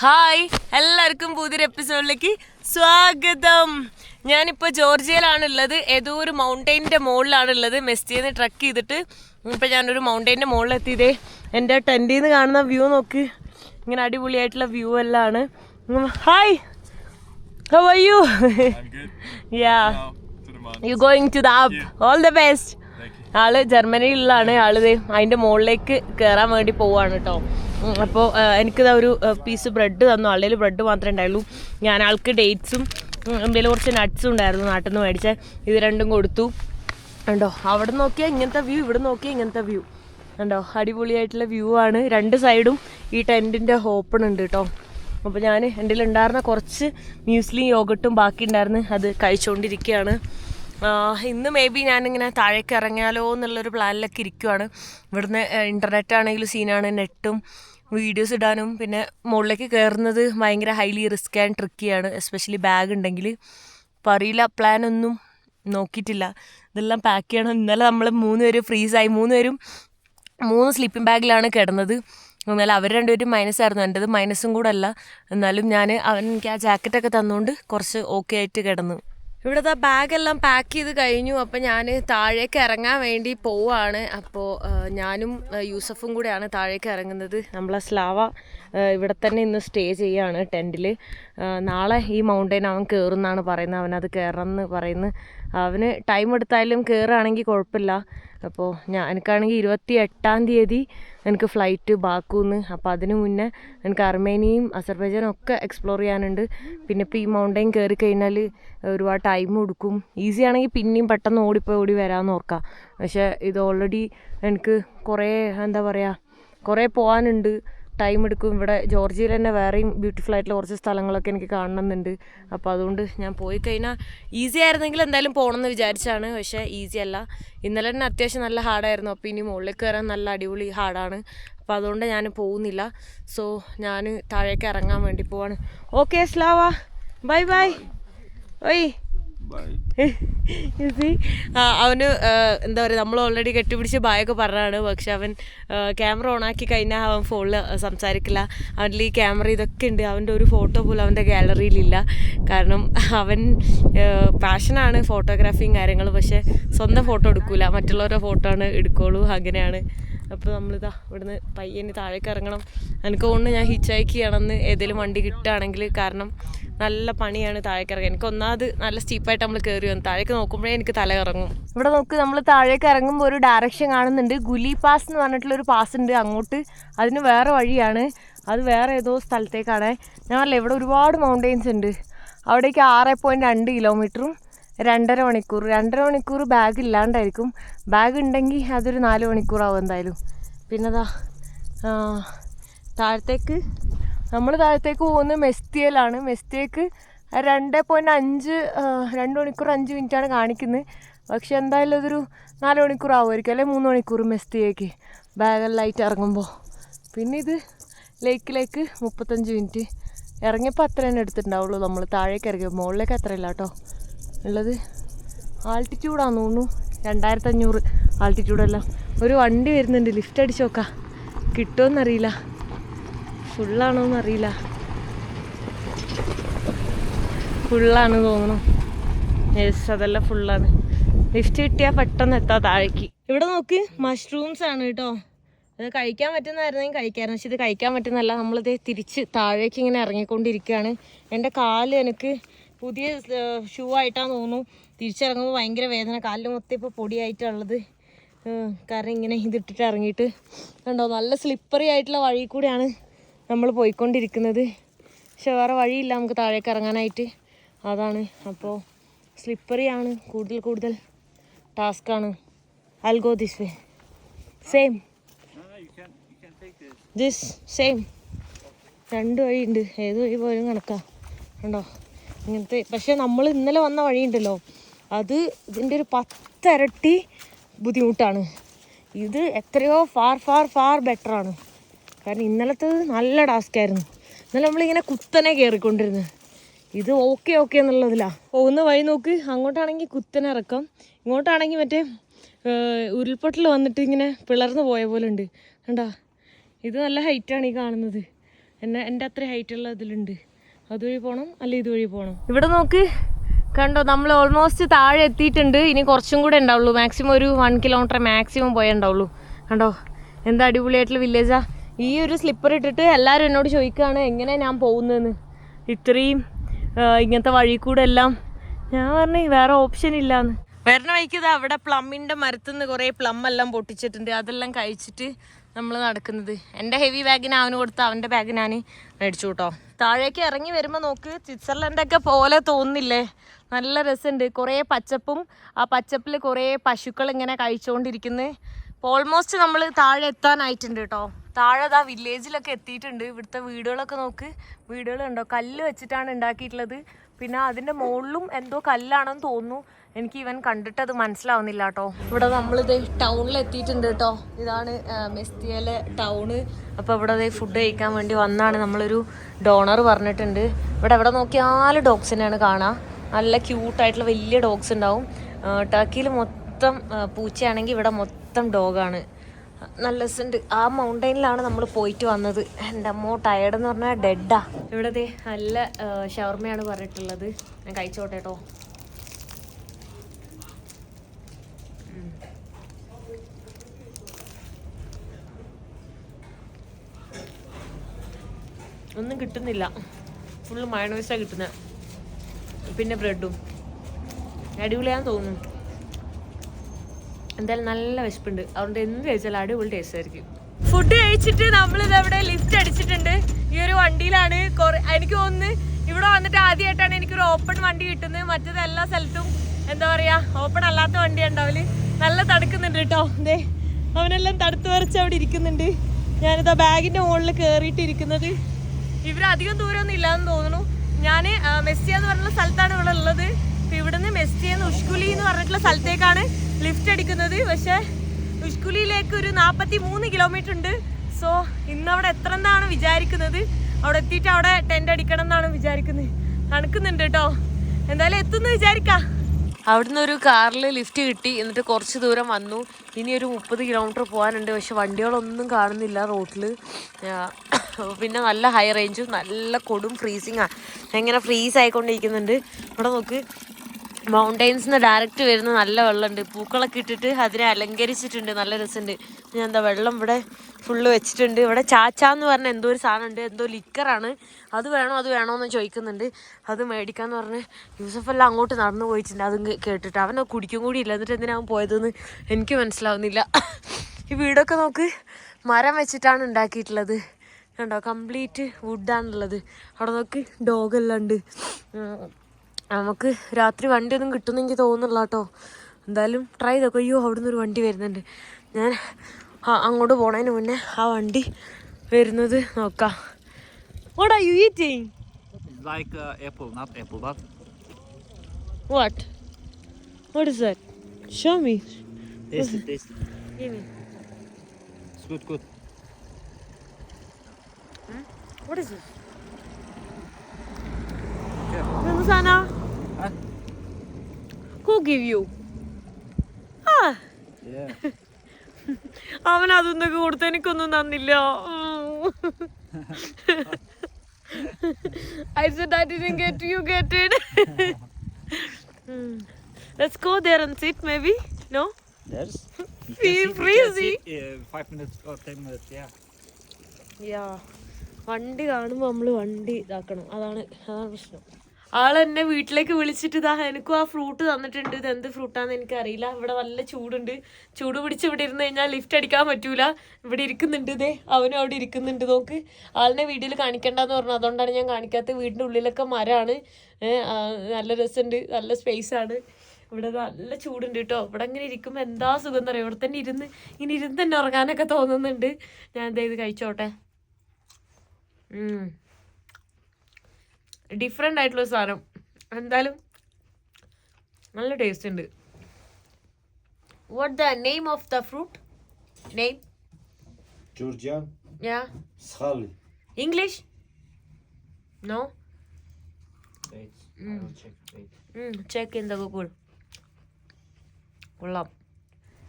Hi എല്ലാവർക്കും പുതിയൊരു എപ്പിസോഡിലേക്ക് സ്വാഗതം. ഞാനിപ്പോൾ ജോർജിയയിലാണ് ഉള്ളത് ഏതോ ഒരു മൗണ്ടെയിന്റെ മുകളിലാണ് ഉള്ളത് മെസ്റ്റിയിൽ നിന്ന് ട്രക്ക് ചെയ്തിട്ട് ഇപ്പം ഞാനൊരു മൗണ്ടെയിന്റെ മുകളിലെത്തിയതേ എന്റെ ടെന്റിൽ നിന്ന് കാണുന്ന വ്യൂ നോക്ക്. ഇങ്ങനെ അടിപൊളിയായിട്ടുള്ള വ്യൂ എല്ലാം ആണ് hi. You ya. You going to the app all the best ആൾ ജർമ്മനിയിലാണ് ആൾ അതിന്റെ മുകളിലേക്ക് കയറാൻ വേണ്ടി പോവാണ് കേട്ടോ അപ്പോൾ എനിക്കിതാ ഒരു പീസ് ബ്രെഡ് തന്നു. അല്ലെങ്കിൽ ബ്രെഡ് മാത്രമേ ഉണ്ടായുള്ളൂ. ഞാൻ ആൾക്ക് ഡേറ്റ്സും എന്തെങ്കിലും കുറച്ച് നട്ട്സും ഉണ്ടായിരുന്നു നാട്ടിൽ നിന്ന് മേടിച്ച. ഇത് രണ്ടും കൊടുത്തു. ഉണ്ടോ അവിടെ നോക്കിയാൽ ഇങ്ങനത്തെ വ്യൂ ഇവിടെ നോക്കിയാൽ ഇങ്ങനത്തെ വ്യൂ ഉണ്ടോ അടിപൊളിയായിട്ടുള്ള വ്യൂ ആണ്. രണ്ട് സൈഡും ഈ ടെന്റിന്റെ ഓപ്പൺ ഉണ്ട് കേട്ടോ അപ്പോൾ ഞാൻ എന്റെ ഉണ്ടായിരുന്ന കുറച്ച് മ്യൂസ്ലിയും യോഗട്ടും ബാക്കി ഉണ്ടായിരുന്നു. അത് കഴിച്ചുകൊണ്ടിരിക്കുകയാണ് ഇന്ന് മേ ബി ഞാനിങ്ങനെ താഴേക്ക് ഇറങ്ങിയാലോ എന്നുള്ളൊരു പ്ലാനിലൊക്കെ ഇരിക്കുവാണ്. ഇവിടുന്ന് ഇന്റർനെറ്റ് ആണെങ്കിലും സീനാണ് നെറ്റും വീഡിയോസ് ഇടാനും പിന്നെ മുകളിലേക്ക് കയറുന്നത് ഭയങ്കര ഹൈലി റിസ്ക് ആൻഡ് ട്രിക്കിയാണ് എസ്പെഷ്യലി ബാഗ് ഉണ്ടെങ്കിൽ. അപ്പോൾ അറിയില്ല പ്ലാനൊന്നും നോക്കിയിട്ടില്ല. ഇതെല്ലാം പാക്ക് ചെയ്യണം. ഇന്നലെ നമ്മൾ മൂന്ന് പേര് ഫ്രീസായി മൂന്ന് പേരും മൂന്ന് സ്ലീപ്പിംഗ് ബാഗിലാണ് കിടന്നത്. എന്നാലും അവർ രണ്ടുപേരും മൈനസ് ആയിരുന്നു. എന്റെത് മൈനസും കൂടെ അല്ല. എന്നാലും ഞാൻ അവൻ എനിക്ക് ആ ജാക്കറ്റൊക്കെ തന്നുകൊണ്ട് കുറച്ച് ഓക്കെ ആയിട്ട് കിടന്നു. ഇവിടുത്തെ ബാഗെല്ലാം പാക്ക് ചെയ്ത് കഴിഞ്ഞു. അപ്പോൾ ഞാൻ താഴേക്ക് ഇറങ്ങാൻ വേണ്ടി പോവാണ്. അപ്പോൾ ഞാനും യൂസഫും കൂടെയാണ് താഴേക്ക് ഇറങ്ങുന്നത്. നമ്മളെ സ്ലാവ ഇവിടെ തന്നെ ഇന്ന് സ്റ്റേ ചെയ്യാണ് ടെന്റിൽ നാളെ ഈ മൗണ്ടൻ അവൻ കയറുന്നാണ് പറയുന്നത്. അവനത് കയറണം എന്ന് പറയുന്നു. അവന് ടൈം എടുത്താലും കയറുകയാണെങ്കിൽ കുഴപ്പമില്ല. അപ്പോൾ ഞാൻ എനിക്കാണെങ്കിൽ ഇരുപത്തി എട്ടാം തീയതി എനിക്ക് ഫ്ലൈറ്റ് ബാക്കൂന്ന്. അപ്പോൾ അതിന് മുന്നേ എനിക്ക് അർമേനിയയും അസർബൈജാനും ഒക്കെ എക്സ്പ്ലോർ ചെയ്യാനുണ്ട്. പിന്നെ ഇപ്പോൾ ഈ മൗണ്ടൈൻ കയറി കഴിഞ്ഞാൽ ഒരുപാട് ടൈം കൊടുക്കും ഈസി ആണെങ്കിൽ പിന്നെയും പെട്ടെന്ന് ഓടിപ്പോയി ഓടി വരാമെന്ന് ഓർക്കാം. പക്ഷേ ഇത് ഓൾറെഡി എനിക്ക് കുറേ എന്താ പറയുക കുറേ പോകാനുണ്ട് ടൈം എടുക്കും. ഇവിടെ ജോർജിയയിൽ തന്നെ വേറെയും ബ്യൂട്ടിഫുൾ ആയിട്ടുള്ള കുറച്ച് സ്ഥലങ്ങളൊക്കെ എനിക്ക് കാണണമെന്നുണ്ട്. അപ്പോൾ അതുകൊണ്ട് ഞാൻ പോയി കഴിഞ്ഞാൽ ഈസി ആയിരുന്നെങ്കിൽ എന്തായാലും പോകണമെന്ന് വിചാരിച്ചാണ്. പക്ഷേ ഈസി അല്ല. ഇന്നലെ തന്നെ അത്യാവശ്യം നല്ല ഹാർഡായിരുന്നു അപ്പോൾ ഇനി മുകളിൽ കയറാൻ നല്ല അടിപൊളി ഹാർഡാണ് അപ്പോൾ അതുകൊണ്ട് ഞാൻ പോകുന്നില്ല. സോ ഞാൻ താഴേക്ക് ഇറങ്ങാൻ വേണ്ടി പോവാണ്. ഓക്കെ സ്ലാവാ. ബൈ ബൈ ഓയ് അവന് എന്താ പറയുക നമ്മൾ ഓൾറെഡി കെട്ടിപ്പിടിച്ച് ബായൊക്കെ പറഞ്ഞാണ് പക്ഷെ അവൻ ക്യാമറ ഓൺ ആക്കി കഴിഞ്ഞാൽ അവൻ ഫോണിൽ സംസാരിക്കില്ല. അവന്റെ ഈ ക്യാമറ ഇതൊക്കെ ഉണ്ട്. അവന്റെ ഒരു ഫോട്ടോ പോലും അവന്റെ ഗാലറിയിലില്ല കാരണം അവൻ പാഷനാണ് ഫോട്ടോഗ്രാഫിയും കാര്യങ്ങളും. പക്ഷെ സ്വന്തം ഫോട്ടോ എടുക്കൂല. മറ്റുള്ളവരുടെ ഫോട്ടോ ആണ് എടുക്കുള്ളൂ. അങ്ങനെയാണ്. അപ്പോൾ നമ്മളിതാ ഇവിടുന്ന് പയ്യന് താഴേക്ക് ഇറങ്ങണം. എനിക്ക് തോന്നുന്നു ഞാൻ ഹിച്ച് ഹൈക്ക് ചെയ്യണമെന്ന് ഏതെങ്കിലും വണ്ടി കിട്ടുകയാണെങ്കിൽ കാരണം നല്ല പണിയാണ് താഴേക്ക് ഇറങ്ങാൻ. എനിക്ക് ഒന്നാമത് നല്ല സ്റ്റീപ്പായിട്ട് നമ്മൾ കയറി വന്നു. താഴേക്ക് നോക്കുമ്പോഴേ എനിക്ക് തല ഇറങ്ങും ഇവിടെ നോക്ക് നമ്മൾ താഴേക്ക് ഇറങ്ങുമ്പോൾ ഒരു ഡയറക്ഷൻ കാണുന്നുണ്ട്. ഗുലി പാസ് എന്ന് പറഞ്ഞിട്ടുള്ള ഒരു പാസ് ഉണ്ട് അങ്ങോട്ട്. അതിന് വേറെ വഴിയാണ്. അത് വേറെ ഏതോ സ്ഥലത്തേക്കാണ്. ഞാൻ ഇവിടെ ഒരുപാട് മൗണ്ടെയിൻസ് ഉണ്ട്. അവിടേക്ക് ആറ് പോയിന്റ് രണ്ട് കിലോമീറ്ററും രണ്ടര മണിക്കൂർ. രണ്ടര മണിക്കൂർ ബാഗ് ഇല്ലാണ്ടായിരിക്കും. ബാഗ് ഉണ്ടെങ്കിൽ അതൊരു നാല് മണിക്കൂറാവും എന്തായാലും. പിന്നെതാ താഴത്തേക്ക്. നമ്മൾ താഴത്തേക്ക് പോകുന്നത് മെസ്തിയയിലാണ് മെസ്തിയക്ക് രണ്ട് പോയിന്റ് അഞ്ച് രണ്ട് മണിക്കൂർ അഞ്ച് മിനിറ്റാണ് കാണിക്കുന്നത്. പക്ഷെ എന്തായാലും അതൊരു നാല് മണിക്കൂർ ആവുമായിരിക്കും അല്ലെ മൂന്ന് മണിക്കൂർ മെസ്തിയേക്ക് ബാഗെല്ലായിട്ട് ഇറങ്ങുമ്പോൾ പിന്നെ ഇത് ലേക്കിലേക്ക് മുപ്പത്തഞ്ച് മിനിറ്റ്. ഇറങ്ങിയപ്പോൾ അത്ര തന്നെ എടുത്തിട്ടുണ്ടാവുള്ളൂ നമ്മൾ താഴേക്ക് ഇറങ്ങിയപ്പോൾ മുകളിലേക്ക് അത്രയില്ല കേട്ടോ. ഉള്ളത്. ആൾട്ടിറ്റ്യൂഡാന്ന് തോന്നുന്നു. രണ്ടായിരത്തി അഞ്ഞൂറ് ആൾട്ടിറ്റ്യൂഡെല്ലാം ഒരു വണ്ടി വരുന്നുണ്ട്. ലിഫ്റ്റ് അടിച്ച് നോക്കാം. കിട്ടുമെന്നറിയില്ല ഫുള്ളാണോ എന്നറിയില്ല ഫുള്ളാണ് തോന്നുന്നു. യെസ് അതെല്ലാം ഫുള്ളാണ് ലിഫ്റ്റ് കിട്ടിയാൽ പെട്ടെന്ന് എത്താം താഴേക്ക്. ഇവിടെ നോക്ക് മഷ്റൂംസ് ആണ് കേട്ടോ. അത് കഴിക്കാൻ പറ്റുന്നതായിരുന്നെങ്കിൽ കഴിക്കാമായിരുന്നു പക്ഷെ ഇത് കഴിക്കാൻ പറ്റുന്നതല്ല. നമ്മളിത് തിരിച്ച് താഴേക്ക് ഇങ്ങനെ ഇറങ്ങിക്കൊണ്ടിരിക്കുകയാണ്. എന്റെ കാൽ എനിക്ക് പുതിയ ഷൂ ആയിട്ടാന്ന് തോന്നുന്നു. തിരിച്ചിറങ്ങുമ്പോൾ ഭയങ്കര വേദന. കാലിൽ മൊത്തം ഇപ്പോൾ പൊടിയായിട്ടുള്ളത്. കാരണം ഇങ്ങനെ ഇതിട്ടിട്ട് ഇറങ്ങിയിട്ട്. കണ്ടോ നല്ല സ്ലിപ്പറി ആയിട്ടുള്ള വഴി കൂടെയാണ് നമ്മൾ പോയിക്കൊണ്ടിരിക്കുന്നത്. പക്ഷെ വേറെ വഴിയില്ല നമുക്ക് താഴേക്ക് ഇറങ്ങാനായിട്ട്. അതാണ്. അപ്പോൾ സ്ലിപ്പറിയാണ് കൂടുതൽ കൂടുതൽ ടാസ്ക്കാണ് അൽ go this way. Same this same രണ്ട് വഴിയുണ്ട്. ഏത് വഴി പോലും കണക്കാ. കണ്ടോ? ഇങ്ങനത്തെ. പക്ഷെ നമ്മൾ ഇന്നലെ വന്ന വഴിയുണ്ടല്ലോ. അത് ഇതിന്റെ ഒരു പത്തരട്ടി ബുദ്ധിമുട്ടാണ്. ഇത് എത്രയോ ഫാർ ഫാർ ഫാർ ബെറ്ററാണ് കാരണം ഇന്നലത്തെ നല്ല ടാസ്ക്കായിരുന്നു ഇന്നലെ നമ്മളിങ്ങനെ കുത്തനെ കയറിക്കൊണ്ടിരുന്നത് ഇത് ഓക്കെ ഓക്കെ എന്നുള്ളതിലാ. ഒന്ന് വഴി നോക്ക്. അങ്ങോട്ടാണെങ്കിൽ കുത്തനെ ഇറക്കം. ഇങ്ങോട്ടാണെങ്കിൽ മറ്റേ ഉരുൾപൊട്ടൽ വന്നിട്ട് ഇങ്ങനെ പിളർന്നു പോയ പോലെ ഉണ്ട്. കണ്ടാ? ഇത് നല്ല ഹൈറ്റാണ് ഈ കാണുന്നത്. എന്നെ എന്റെ അത്ര ഹൈറ്റുള്ള ഇതിലുണ്ട്. അതുവഴി പോകണം അല്ലെ ഇതുവഴി പോകണം ഇവിടെ നോക്ക്. കണ്ടോ നമ്മൾ ഓൾമോസ്റ്റ് താഴെ എത്തിയിട്ടുണ്ട്. ഇനി കുറച്ചും കൂടെ ഉണ്ടാവുള്ളൂ. മാക്സിമം ഒരു വൺ കിലോമീറ്റർ മാക്സിമം പോയേ ഉണ്ടാവുള്ളൂ. കണ്ടോ? എന്താ അടിപൊളിയായിട്ടുള്ള വില്ലേജാ ഈ ഒരു സ്ലിപ്പർ ഇട്ടിട്ട് എല്ലാവരും എന്നോട് ചോദിക്കുകയാണ് എങ്ങനെ ഞാൻ പോകുന്നതെന്ന്? ഇത്രയും ഇങ്ങനത്തെ വഴി കൂടെ എല്ലാം. ഞാൻ പറഞ്ഞു വേറെ ഓപ്ഷൻ ഇല്ലാന്ന്. വരണ വഴിക്ക് ഇതാ അവിടെ പ്ലമ്മിന്റെ മരത്തുനിന്ന് കുറേ പ്ലം എല്ലാം പൊട്ടിച്ചിട്ടുണ്ട്. അതെല്ലാം കഴിച്ചിട്ട് നമ്മൾ നടക്കുന്നത്. എന്റെ ഹെവി ബാഗിന് അവന് കൊടുത്ത് അവന്റെ ബാഗ് ഞാൻ മേടിച്ചു കേട്ടോ താഴേക്ക് ഇറങ്ങി വരുമ്പോൾ നോക്ക് സ്വിറ്റ്സർലൻഡൊക്കെ പോലെ തോന്നുന്നില്ലേ? നല്ല രസമുണ്ട് കുറേ പച്ചപ്പും ആ പച്ചപ്പിൽ കുറേ പശുക്കൾ ഇങ്ങനെ കഴിച്ചുകൊണ്ടിരിക്കുന്നത് ഇപ്പോൾ ഓൾമോസ്റ്റ് നമ്മൾ താഴെ എത്താനായിട്ടുണ്ട് കേട്ടോ താഴെ അതാ വില്ലേജിലൊക്കെ എത്തിയിട്ടുണ്ട്. ഇവിടുത്തെ വീടുകളൊക്കെ നോക്ക്. വീടുകളുണ്ടോ? കല്ല് വെച്ചിട്ടാണ് ഉണ്ടാക്കിയിട്ടുള്ളത്. പിന്നെ അതിന്റെ മുകളിലും എന്തോ കല്ലാണെന്ന് തോന്നുന്നു. എനിക്ക് ഇവൻ കണ്ടിട്ട് അത് മനസ്സിലാവുന്നില്ല കേട്ടോ. ഇവിടെ നമ്മളിത് ടൗണിൽ എത്തിയിട്ടുണ്ട് കേട്ടോ. ഇതാണ് മെസ്തിയയിലെ ടൗണ്. അപ്പോൾ ഇവിടെ ദേ ഫുഡ് കഴിക്കാൻ വേണ്ടി വന്നാണ് നമ്മളൊരു ഡോണർ പറഞ്ഞിട്ടുണ്ട്. ഇവിടെ എവിടെ നോക്കിയാലും ഡോഗ്സിനെയാണ് കാണാ. നല്ല ക്യൂട്ടായിട്ടുള്ള വലിയ ഡോഗ്സ് ഉണ്ടാവും. ടർക്കിയിൽ മൊത്തം പൂച്ചയാണെങ്കിൽ ഇവിടെ മൊത്തം ഡോഗാണ് നല്ല രസമുണ്ട്. ആ മൗണ്ടൈനിലാണ് നമ്മൾ പോയിട്ട് വന്നത്. എന്റെ അമ്മോ ടയർഡ് എന്ന് പറഞ്ഞാൽ ഡെഡാ ഇവിടെ ദേ നല്ല ഷവർമയാണ് പറഞ്ഞിട്ടുള്ളത്. ഞാൻ കഴിച്ചോട്ടെ കേട്ടോ ഒന്നും കിട്ടുന്നില്ല. ഫുള്ള് മയണോയ്സാണ് കിട്ടുന്നത് പിന്നെ ബ്രെഡും അടിപൊളിയാന്ന് തോന്നുന്നു. എന്തായാലും നല്ല വിശപ്പുണ്ട്. അതുകൊണ്ട് എന്ത് കഴിച്ചാലും അടിപൊളി ടേസ്റ്റ് ആയിരിക്കും. ഫുഡ് കഴിച്ചിട്ട് നമ്മളിത് എവിടെ ലിഫ്റ്റ് അടിച്ചിട്ടുണ്ട്. ഈ ഒരു വണ്ടിയിലാണ് എനിക്ക് തോന്നുന്നു ഇവിടെ വന്നിട്ട് ആദ്യമായിട്ടാണ് എനിക്കൊരു ഓപ്പൺ വണ്ടി കിട്ടുന്നത്. മറ്റത് എല്ലാ സ്ഥലത്തും എന്താ പറയാ ഓപ്പൺ അല്ലാത്ത വണ്ടി ഉണ്ടാവില്ല നല്ല തടുക്കുന്നുണ്ട് കേട്ടോ. ദേ അവനെല്ലാം തടുത്ത് വരച്ച് അവിടെ ഇരിക്കുന്നുണ്ട്. ഞാനിതാ ബാഗിന്റെ മുകളിൽ കയറിയിട്ട് ഇരിക്കുന്നത്. ഇവരധികം ദൂരമൊന്നും ഇല്ലാന്ന് തോന്നുന്നു. ഞാൻ മെസ്സിയ എന്ന് പറഞ്ഞ സ്ഥലത്താണ് ഇവിടെ ഉള്ളത്. ഇപ്പൊ ഇവിടുന്ന് മെസ്സിയെന്ന് ഉഷ്കുലി എന്ന് പറഞ്ഞിട്ടുള്ള സ്ഥലത്തേക്കാണ് ലിഫ്റ്റ് അടിക്കുന്നത്. പക്ഷെ ഉഷ്കുലിയിലേക്ക് ഒരു നാൽപ്പത്തി മൂന്ന് കിലോമീറ്റർ ഉണ്ട്. സോ ഇന്നവിടെ എത്ര എന്നാണ് വിചാരിക്കുന്നത്? അവിടെ എത്തിയിട്ട് അവിടെ ടെന്റ് അടിക്കണം എന്നാണ് വിചാരിക്കുന്നത്. നടക്കുന്നുണ്ട് കേട്ടോ എന്തായാലും എത്തുന്നു വിചാരിക്കാം. അവിടുന്ന് ഒരു കാറിൽ ലിഫ്റ്റ് കിട്ടി. എന്നിട്ട് കുറച്ച് ദൂരം വന്നു. ഇനി ഒരു മുപ്പത് കിലോമീറ്റർ പോകാനുണ്ട് പക്ഷെ വണ്ടികളൊന്നും കാണുന്നില്ല റോട്ടിൽ പിന്നെ നല്ല ഹൈ റേഞ്ചും നല്ല കൊടും ഫ്രീസിങ്ങാണ് എങ്ങനെ ഫ്രീസ് ആയിക്കൊണ്ടിരിക്കുന്നുണ്ട്. ഇവിടെ നോക്ക്. മൗണ്ടൈൻസ് നിന്ന് ഡയറക്റ്റ് വരുന്ന നല്ല വെള്ളമുണ്ട്. പൂക്കളൊക്കെ ഇട്ടിട്ട് അതിനെ അലങ്കരിച്ചിട്ടുണ്ട്. നല്ല രസമുണ്ട്. ഞാൻ എന്താ വെള്ളം ഇവിടെ ഫുള്ള് വെച്ചിട്ടുണ്ട്. ഇവിടെ ചാച്ച എന്ന് പറഞ്ഞ എന്തോ ഒരു സാധനമുണ്ട്. എന്തോ ലിക്കറാണ് അത് വേണോ അത് വേണോ എന്ന് ചോദിക്കുന്നുണ്ട്. അത് മേടിക്കാന്ന് പറഞ്ഞ് യൂസഫ് എല്ലാം അങ്ങോട്ട് നടന്നു പോയിട്ടുണ്ട്. അതും കേട്ടിട്ട്. അവനെ കുടിക്കും കൂടി ഇല്ല. എന്നിട്ട് എന്തിനാ അവൻ പോയതെന്ന് എനിക്ക് മനസ്സിലാവുന്നില്ല. ഈ വീടൊക്കെ നോക്ക്. മരം വെച്ചിട്ടാണ് ഉണ്ടാക്കിയിട്ടുള്ളത്. കണ്ടോ? കംപ്ലീറ്റ് വുഡാണുള്ളത് അവിടെ നോക്ക് ഡോഗെല്ലാം ഉണ്ട്. നമുക്ക് രാത്രി വണ്ടിയൊന്നും കിട്ടുന്നെങ്കിൽ തോന്നുന്നില്ല കേട്ടോ എന്തായാലും ട്രൈ ചെയ്തോ അയ്യോ അവിടെ ഒരു വണ്ടി വരുന്നുണ്ട്. ഞാൻ ആ- അങ്ങോട്ട് പോണതിന് മുന്നേ ആ വണ്ടി വരുന്നത് നോക്കാം. What are you eating Like uh, apple, not apple, but what what is show me. It's good, good. What is ഇതെന്ത് സാധന Huh? ഹൂ ഗിവ് യു ആ Yeah. അവൻ അതൊന്നൊക്കെ കൊടുത്ത് എനിക്കൊന്നും തന്നില്ല I said I didn't get you get it. Hmm. Let's go there and sit maybe. No? Yes. Feel you sit, uh, five minutes or ten minutes, yeah. Yeah. വണ്ടി കാണുമ്പോൾ നമ്മൾ വണ്ടി ഇതാക്കണം അതാണ് അതാണ് പ്രശ്നം ആൾ എന്നെ വീട്ടിലേക്ക് വിളിച്ചിട്ട് ഇതാ എനിക്കും ആ ഫ്രൂട്ട് തന്നിട്ടുണ്ട്. ഇത് എന്ത് ഫ്രൂട്ടാന്ന് എനിക്കറിയില്ല. ഇവിടെ നല്ല ചൂടുണ്ട്. ചൂട് പിടിച്ച് ഇവിടെ ഇരുന്ന് കഴിഞ്ഞാൽ ലിഫ്റ്റ് അടിക്കാൻ പറ്റൂല. ഇവിടെ ഇരിക്കുന്നുണ്ട് ഇതേ അവനും അവിടെ ഇരിക്കുന്നുണ്ട്. നോക്ക്. ആളിനെ വീഡിയോയിൽ കാണിക്കണ്ടെന്ന് പറഞ്ഞു. അതുകൊണ്ടാണ് ഞാൻ കാണിക്കാത്ത വീടിന്റെ ഉള്ളിലൊക്കെ മരമാണ് നല്ല രസമുണ്ട് നല്ല സ്പേസ് ആണ്. ഇവിടെ നല്ല ചൂടുണ്ട് കേട്ടോ. ഇവിടെ ഇങ്ങനെ ഇരിക്കുമ്പോൾ എന്താ സുഖം എന്നറിയാം? ഇവിടെ തന്നെ ഇരുന്ന് ഇങ്ങനെ ഇരുന്ന് തന്നെ ഉറങ്ങാനൊക്കെ തോന്നുന്നുണ്ട്. ഞാൻ എന്താ ഇത് കഴിച്ചോട്ടെ. ഡിഫറെന്റ് ആയിട്ടുള്ള സാധനം. എന്തായാലും നല്ല ടേസ്റ്റ് ഉണ്ട്. What the name of the fruit name Georgian. English no Wait, I will check. Wait. Check in the Google കൊള്ളാം.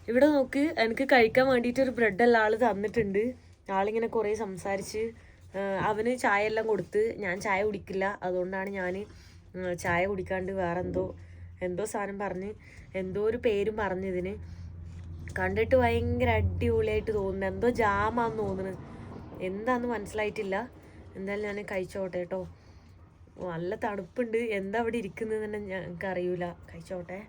ഇവിടെ നോക്ക് എനിക്ക് കഴിക്കാൻ വേണ്ടിയിട്ട് ഒരു ബ്രെഡ് എല്ലാം ആൾ തന്നിട്ടുണ്ട്. ആളിങ്ങനെ കുറേ സംസാരിച്ച് അവന് ചായ എല്ലാം കൊടുത്ത് ഞാൻ ചായ കുടിക്കില്ല. അതുകൊണ്ടാണ് ഞാൻ ചായ കുടിക്കാണ്ട് വേറെ എന്തോ എന്തോ സാധനം പറഞ്ഞ് എന്തോ ഒരു പേരും പറഞ്ഞതിന്. കണ്ടിട്ട് ഭയങ്കര അടിപൊളിയായിട്ട് തോന്നുന്നു. എന്തോ ജാമാന്ന് തോന്നുന്നു. എന്താന്ന് മനസ്സിലായിട്ടില്ല. എന്തായാലും ഞാൻ കഴിച്ചോട്ടെ കേട്ടോ. നല്ല തണുപ്പുണ്ട്. എന്താ അവിടെ ഇരിക്കുന്നത് തന്നെ ഞങ്ങൾക്ക് അറിയൂല കഴിച്ചോട്ടെ.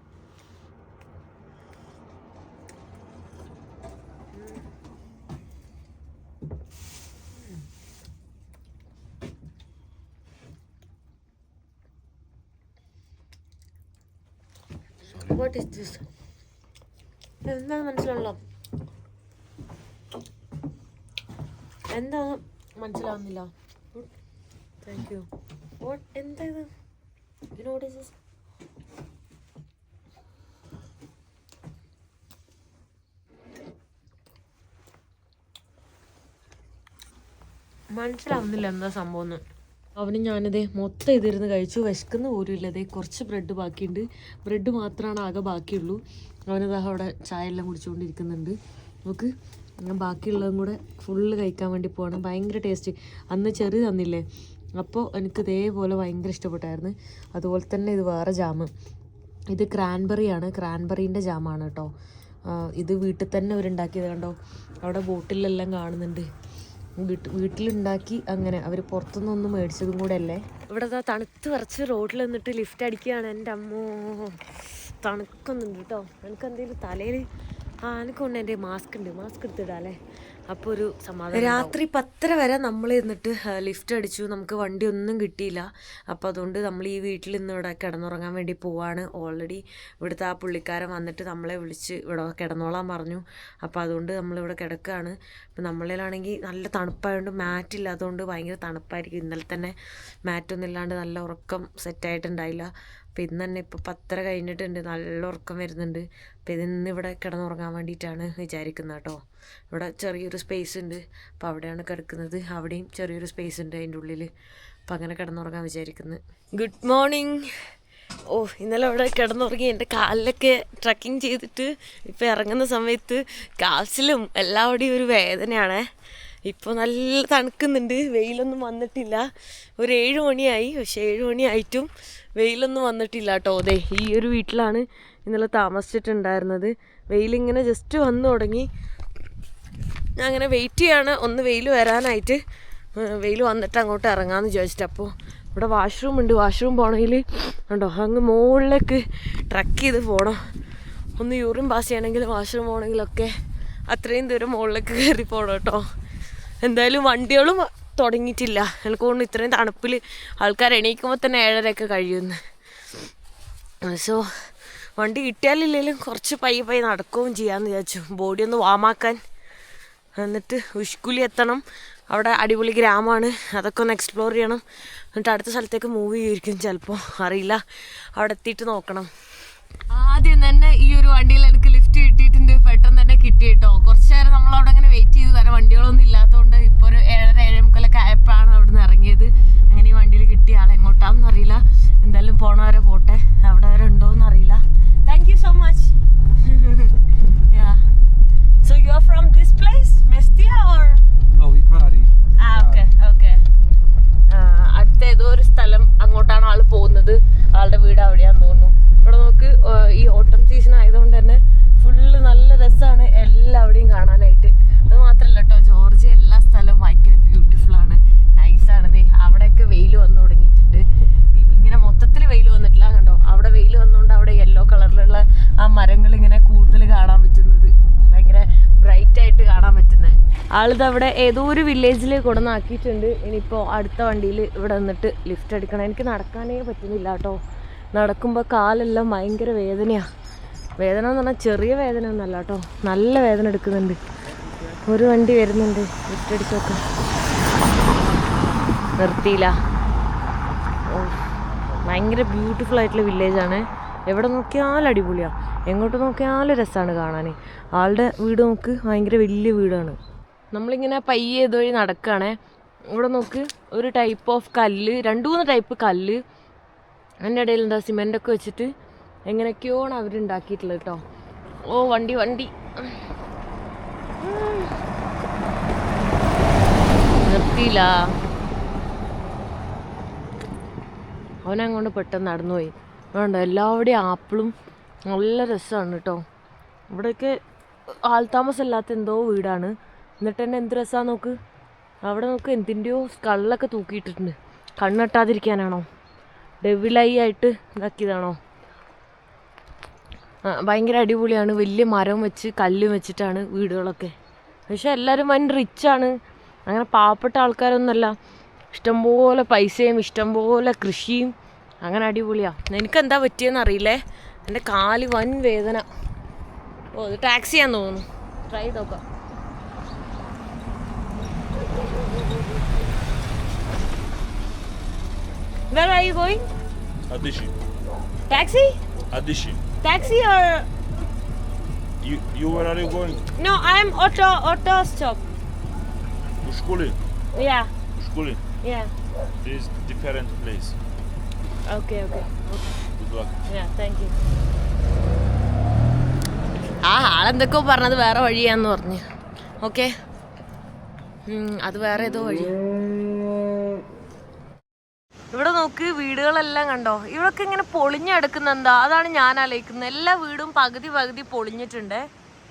വാട്ട് ഇസ് ദിസ് എന്താണ് മനസ്സിലാണല്ലോ എന്താ? മനസ്സിലാവുന്നില്ല. താങ്ക് യു വാട്ട് എന്താ ഇത്? യു നോ ഇസ് ദിസ് മനസ്സിലാവുന്നില്ല എന്താ സംഭവം എന്ന്. അവന് ഞാനതേ മൊത്തം ഇതിരുന്ന് കഴിച്ചു. വിശക്കുന്ന പോലും ഇല്ല അതേ കുറച്ച് ബ്രെഡ് ബാക്കിയുണ്ട്. ബ്രെഡ് മാത്രമാണ് ആകെ ബാക്കിയുള്ളൂ. അവനത് അവിടെ ചായ എല്ലാം കുടിച്ചുകൊണ്ടിരിക്കുന്നുണ്ട്. നമുക്ക് ഞാൻ ബാക്കിയുള്ളതും കൂടെ ഫുള്ള് കഴിക്കാൻ വേണ്ടി പോകണം ഭയങ്കര ടേസ്റ്റ് അന്ന് ചെറിയ തന്നില്ലേ? അപ്പോൾ എനിക്ക് ഇതേപോലെ ഭയങ്കര ഇഷ്ടപ്പെട്ടായിരുന്നു. അതുപോലെ തന്നെ ഇത് വേറെ ജാമ് ഇത് ക്രാൻബെറിയാണ് ക്രാൻബെറീന്റെ ജാമാണ് കേട്ടോ. ഇത് വീട്ടിൽ തന്നെ അവരുണ്ടാക്കിയത് കണ്ടോ? അവിടെ ബോട്ടിലെല്ലാം കാണുന്നുണ്ട്. വീട്ട് വീട്ടിലുണ്ടാക്കി അങ്ങനെ അവർ പുറത്തുനിന്നൊന്നും മേടിച്ചതും കൂടെ അല്ലേ ഇവിടെ തണുത്ത് കുറച്ച് റോഡിൽ നിന്നിട്ട് ലിഫ്റ്റ് അടിക്കുകയാണ് എന്റെ അമ്മോ. തണുക്കുന്നുണ്ട് കേട്ടോ എനിക്ക് എന്തെങ്കിലും തലയിൽ ആ എനിക്കൊണ്ട് എന്റെ മാസ്ക് ഉണ്ട്. മാസ്ക് എടുത്തിടാല്ലേ അപ്പോൾ ഒരു സമാധാനം രാത്രി പത്തര വരെ നമ്മൾ ഇരുന്നിട്ട് ലിഫ്റ്റ് അടിച്ചു. നമുക്ക് വണ്ടി ഒന്നും കിട്ടിയില്ല. അപ്പോൾ അതുകൊണ്ട് നമ്മൾ ഈ വീട്ടിൽ ഇന്ന് ഇവിടെ കിടന്നുറങ്ങാൻ വേണ്ടി പോവാണ്. ഓൾറെഡി ഇവിടുത്തെ ആ പുള്ളിക്കാരൻ വന്നിട്ട് നമ്മളെ വിളിച്ച് ഇവിടെ കിടന്നോളാൻ പറഞ്ഞു. അപ്പോൾ അതുകൊണ്ട് നമ്മളിവിടെ കിടക്കുകയാണ് നമ്മളിലാണെങ്കിൽ നല്ല തണുപ്പായതുകൊണ്ട് മാറ്റ് ഇല്ലാത്തതുകൊണ്ട് ഭയങ്കര തണുപ്പായിരിക്കും. ഇന്നലെ തന്നെ മാറ്റൊന്നും ഇല്ലാണ്ട് നല്ല ഉറക്കം സെറ്റായിട്ടുണ്ടായില്ല അപ്പോൾ ഇന്ന് തന്നെ ഇപ്പോൾ പത്തര കഴിഞ്ഞിട്ടുണ്ട്. നല്ല ഉറക്കം വരുന്നുണ്ട്. അപ്പോൾ ഇതിന്ന് ഇവിടെ കിടന്നുറങ്ങാൻ വേണ്ടിയിട്ടാണ് വിചാരിക്കുന്നത് കേട്ടോ. ഇവിടെ ചെറിയൊരു സ്പേസ് ഉണ്ട്. അപ്പോൾ അവിടെയാണ് കിടക്കുന്നത്. അവിടെയും ചെറിയൊരു സ്പേസ് ഉണ്ട് അതിന്റെ ഉള്ളിൽ അപ്പോൾ അങ്ങനെ കിടന്നുറങ്ങാൻ വിചാരിക്കുന്നത് ഗുഡ് മോർണിംഗ് ഓ ഇന്നലെ അവിടെ കിടന്നുറങ്ങി. എന്റെ കാലിലൊക്കെ ട്രക്കിംഗ് ചെയ്തിട്ട് ഇപ്പോൾ ഇറങ്ങുന്ന സമയത്ത് കാൽസിലും എല്ലാവിടെയും ഒരു വേദനയാണേ. ഇപ്പോൾ നല്ല തണുക്കുന്നുണ്ട്. വെയിലൊന്നും വന്നിട്ടില്ല. ഒരു ഏഴ് മണിയായി. പക്ഷേ ഏഴ് മണിയായിട്ടും വെയിലൊന്നും വന്നിട്ടില്ല കേട്ടോ അതെ ഈ ഒരു വീട്ടിലാണ് ഇന്നലെ താമസിച്ചിട്ടുണ്ടായിരുന്നത്. വെയിലിങ്ങനെ ജസ്റ്റ് വന്നു തുടങ്ങി. ഞാൻ അങ്ങനെ വെയിറ്റ് ചെയ്യാണ്. ഒന്ന് വെയിൽ വരാനായിട്ട്. വെയിൽ വന്നിട്ട് അങ്ങോട്ട് ഇറങ്ങാമെന്ന് ചോദിച്ചിട്ട് അപ്പോൾ ഇവിടെ വാഷ്റൂം ഉണ്ട്. വാഷ്റൂം പോകണമെങ്കിൽ ഉണ്ടോ അങ്ങ് മുകളിലേക്ക് ട്രക്ക് ചെയ്ത് പോകണം ഒന്ന് യൂറിൻ പാസ് ചെയ്യണമെങ്കിൽ വാഷ്റൂം പോകണമെങ്കിലൊക്കെ അത്രയും ദൂരം മുകളിലേക്ക് കയറി പോകണം കേട്ടോ എന്തായാലും വണ്ടികളും തുടങ്ങിയിട്ടില്ല. എനിക്ക് തോന്നുന്നു ഇത്രയും തണുപ്പിൽ ആൾക്കാർ എണീക്കുമ്പോൾ തന്നെ ഏഴരയൊക്കെ കഴിയുന്നു സോ വണ്ടി കിട്ടിയാലില്ലെങ്കിലും കുറച്ച് പയ്യെ പയ്യെ നടക്കുകയും ചെയ്യാമെന്ന് വിചാരിച്ചു. ബോഡി ഒന്ന് വാമാക്കാൻ എന്നിട്ട് ഉഷ്കുലി എത്തണം. അവിടെ അടിപൊളി ഗ്രാമമാണ്. അതൊക്കെ ഒന്ന് എക്സ്പ്ലോർ ചെയ്യണം. എന്നിട്ട് അടുത്ത സ്ഥലത്തേക്ക് മൂവ് ചെയ്തിരിക്കും ചിലപ്പോൾ അറിയില്ല. അവിടെ എത്തിയിട്ട് നോക്കണം. ആദ്യം തന്നെ ഈ ഒരു വണ്ടിയിൽ എനിക്ക് ലിഫ്റ്റ് കിട്ടിയിട്ടുണ്ട്. പെട്ടെന്ന് തന്നെ കിട്ടി കേട്ടോ കുറച്ച് നേരം നമ്മൾ അവിടെ അങ്ങനെ വെയിറ്റ് ചെയ്തു. കാരണം വണ്ടികളൊന്നും ഇല്ലാത്തതുകൊണ്ട് ഇപ്പോൾ ഒരു ഏഴര ഏഴേ മുക്കാലൊക്കെ ആയപ്പോഴാണ് അവിടെ നിന്ന് ഇറങ്ങിയത്. അങ്ങനെ ഈ വണ്ടിയിൽ കിട്ടിയ ആൾ എങ്ങോട്ടാണെന്ന് അറിയില്ല. എന്തായാലും പോണവരെ പോട്ടെ. അവിടെ വരെ ഉണ്ടോയെന്ന് അറിയില്ല. Thank you so much So you're from this place, Mestia, or ഓ വി party. ആ ഓക്കേ okay. അടുത്ത ഏതോ ഒരു സ്ഥലം അങ്ങോട്ടാണ് ആൾ പോകുന്നത്. ആളുടെ വീട് അവിടെയാന്ന് തോന്നുന്നു. ഇവിടെ നമുക്ക് ഈ ഓട്ടം സീസൺ ആയതുകൊണ്ട് തന്നെ ഫുള്ള് നല്ല രസമാണ് എല്ലാവിടെയും കാണാനായിട്ട്. അത് മാത്രമല്ല കേട്ടോ ജോർജ് എല്ലാ സ്ഥലവും ഭയങ്കര ബ്യൂട്ടിഫുൾ ആണ്. നൈസാണ് ദേ. അവിടെയൊക്കെ വെയിൽ വന്നു തുടങ്ങിയിട്ടുണ്ട് ഇ- ഇങ്ങനെ മൊത്തത്തിൽ വെയിൽ വന്നിട്ടില്ല കണ്ടോ അവിടെ വെയിൽ വന്നുകൊണ്ട് അവിടെ യെല്ലോ കളറിലുള്ള ആ മരങ്ങൾ ഇങ്ങനെ കൂടുതൽ കാണാൻ പറ്റുന്നത് ഭയങ്കര ബ്രൈറ്റ് ആയിട്ട് കാണാൻ പറ്റുന്നത് ആളിത് അവിടെ ഏതോ ഒരു വില്ലേജിൽ കൊണ്ടുവന്നാക്കിയിട്ടുണ്ട് ഇനിയിപ്പോൾ അടുത്ത വണ്ടിയിൽ ഇവിടെ നിന്നിട്ട് ലിഫ്റ്റ് എടുക്കണം. എനിക്ക് നടക്കാനേ പറ്റുന്നില്ല കേട്ടോ. നടക്കുമ്പോൾ കാലെല്ലാം ഭയങ്കര വേദനയാണ് വേദന എന്ന് പറഞ്ഞാൽ ചെറിയ വേദന ഒന്നല്ല കേട്ടോ. നല്ല വേദന എടുക്കുന്നുണ്ട്. ഒരു വണ്ടി വരുന്നുണ്ട് ലിഫ്റ്റ് അടിച്ചൊക്കെ. നിർത്തിയില്ല. ഓ, ഭയങ്കര ബ്യൂട്ടിഫുൾ ആയിട്ടുള്ള വില്ലേജാണ് എവിടെ നോക്കിയാലും അടിപൊളിയാണ് എങ്ങോട്ട് നോക്കിയാലും രസമാണ് കാണാൻ ആളുടെ വീട് നോക്ക് ഭയങ്കര വലിയ വീടാണ്. നമ്മളിങ്ങനെ പയ്യെ ഇതുവഴി നടക്കുകയാണേ ഇവിടെ നോക്ക് ഒരു ടൈപ്പ് ഓഫ് കല്ല് രണ്ട് മൂന്ന് ടൈപ്പ് കല്ല്. അതിന്റെ ഇടയിൽ എന്താ സിമെന്റൊക്കെ വെച്ചിട്ട് എങ്ങനെയൊക്കെയാണ് അവരുണ്ടാക്കിയിട്ടുള്ളത് കേട്ടോ ഓ വണ്ടി വണ്ടി. നിർത്തിയില്ല. അവനങ്ങോട്ട് പെട്ടെന്ന് നടന്നുപോയി. വേണ്ട എല്ലാവിടെയും ആപ്പിളും നല്ല രസമാണ് കേട്ടോ ഇവിടെയൊക്കെ ആൾതാമസമില്ലാത്ത എന്തോ വീടാണ്. എന്നിട്ട് തന്നെ എന്ത് രസമാണ് നോക്ക്. അവിടെ നോക്ക് എന്തിന്റെയോ കള്ളൊക്കെ തൂക്കിയിട്ടിട്ടുണ്ട്. കണ്ണെട്ടാതിരിക്കാനാണോ? ഡെവിലൈ ആയിട്ട് ഇതാക്കിയതാണോ? ഭയങ്കര അടിപൊളിയാണ്. വലിയ മരം വെച്ച് കല്ലും വെച്ചിട്ടാണ് വീടുകളൊക്കെ. പക്ഷെ എല്ലാവരും വൻ റിച്ചാണ് അങ്ങനെ പാവപ്പെട്ട ആൾക്കാരൊന്നുമല്ല. ഇഷ്ടംപോലെ പൈസയും ഇഷ്ടംപോലെ കൃഷിയും. അങ്ങനെ അടിപൊളിയാണ് എനിക്കെന്താ പറ്റിയെന്ന് അറിയില്ലേ? എന്റെ കാൽ വൻ വേദന ഓ ഇത് ടാക്സിയാന്ന് തോന്നുന്നു. ട്രൈ നോക്കാം. Where are you going? Adishi. Taxi? Adishi. Taxi or You, you where are you going? no? I'm auto auto stop. Ushkuli. Yeah, Ushkuli. yeah. This is different place. Okay, okay. Good luck. Yeah, thank you. ആ ആളെന്തൊക്കെയോ പറഞ്ഞത് വേറെ വഴിയാന്ന് പറഞ്ഞു okay അത് വേറെ ഏതോ വഴി. ഇവിടെ നോക്ക് വീടുകളെല്ലാം കണ്ടോ? ഇവിടൊക്കെ ഇങ്ങനെ പൊളിഞ്ഞെടുക്കുന്ന എന്താ അതാണ് ഞാൻ ആലോചിക്കുന്നത്. എല്ലാ വീടും പകുതി പകുതി പൊളിഞ്ഞിട്ടുണ്ട്.